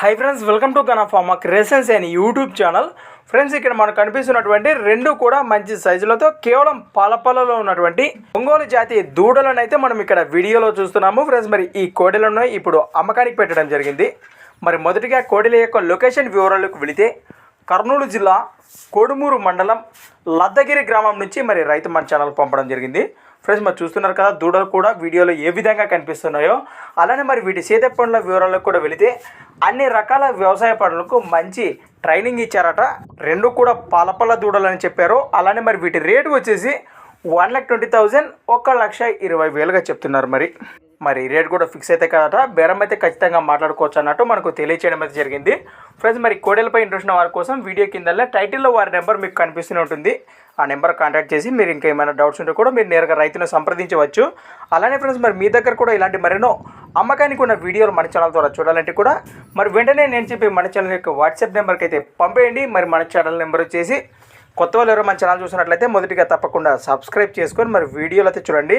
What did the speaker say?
Hi friends welcome to Gana pharma crescence and YouTube channel friends ఇక్కడ మనకు కనిపిస్తున్నటువంటి రెండు కూడా మంచి సైజులతో కేవలం పాలపాలలో ఉన్నటువంటి ఒంగోలు జాతి దూడలను అయితే మనం ఇక్కడ వీడియోలో చూస్తున్నాము. ఫ్రెండ్స్ మరి ఈ కోడెలను ఇప్పుడు అమ్మకానికి పెట్టడం జరిగింది. మరి మొదటిగా కోడెల యొక్క లొకేషన్ వివరాలకు వెళితే కర్నూలు జిల్లా కొడుమూరు మండలం లద్దగిరి గ్రామం నుంచి మరి రైతు మన ఛానల్ పంపడం జరిగింది. ఫ్రెండ్స్ మరి చూస్తున్నారు కదా దూడలు కూడా వీడియోలో ఏ విధంగా కనిపిస్తున్నాయో అలానే మరి వీటి సీత పనుల వివరాలకు కూడా వెళితే అన్ని రకాల వ్యవసాయ పనులకు మంచి ట్రైనింగ్ ఇచ్చారట. రెండు కూడా పాలపల్ల దూడలు అని చెప్పారు. అలానే మరి వీటి రేటు వచ్చేసి వన్ లాక్ ట్వంటీ థౌజండ్ ఒక లక్ష ఇరవై వేలుగా చెప్తున్నారు మరి. మరి రేట్ కూడా ఫిక్స్ అయితే కదట. బేరం అయితే ఖచ్చితంగా మాట్లాడుకోవచ్చు అన్నట్టు మనకు తెలియచేయడం అయితే జరిగింది. ఫ్రెండ్స్ మరి కోడెలపై ఇంట్రెస్ట్ ఉన్న వారి కోసం వీడియో కింద టైటిల్లో వారి నెంబర్ మీకు కనిపిస్తూనే ఉంటుంది. ఆ నెంబర్ కాంటాక్ట్ చేసి మీరు ఇంకా ఏమైనా డౌట్స్ ఉంటే కూడా మీరు నేరుగా రైతును సంప్రదించవచ్చు. అలానే ఫ్రెండ్స్ మరి మీ దగ్గర కూడా ఇలాంటి మరెన్నో అమ్మకానికి ఉన్న వీడియోలు మన ఛానల్ ద్వారా చూడాలంటే కూడా మరి వెంటనే నేను చెప్పి మన ఛానల్ యొక్క వాట్సాప్ నెంబర్కి అయితే పంపేయండి. మరి మన ఛానల్ నెంబర్ వచ్చేసి కొత్త వాళ్ళు ఎవరో మన ఛానల్ చూసినట్లయితే మొదటిగా తప్పకుండా సబ్స్క్రైబ్ చేసుకొని మరి వీడియోలు అయితే చూడండి.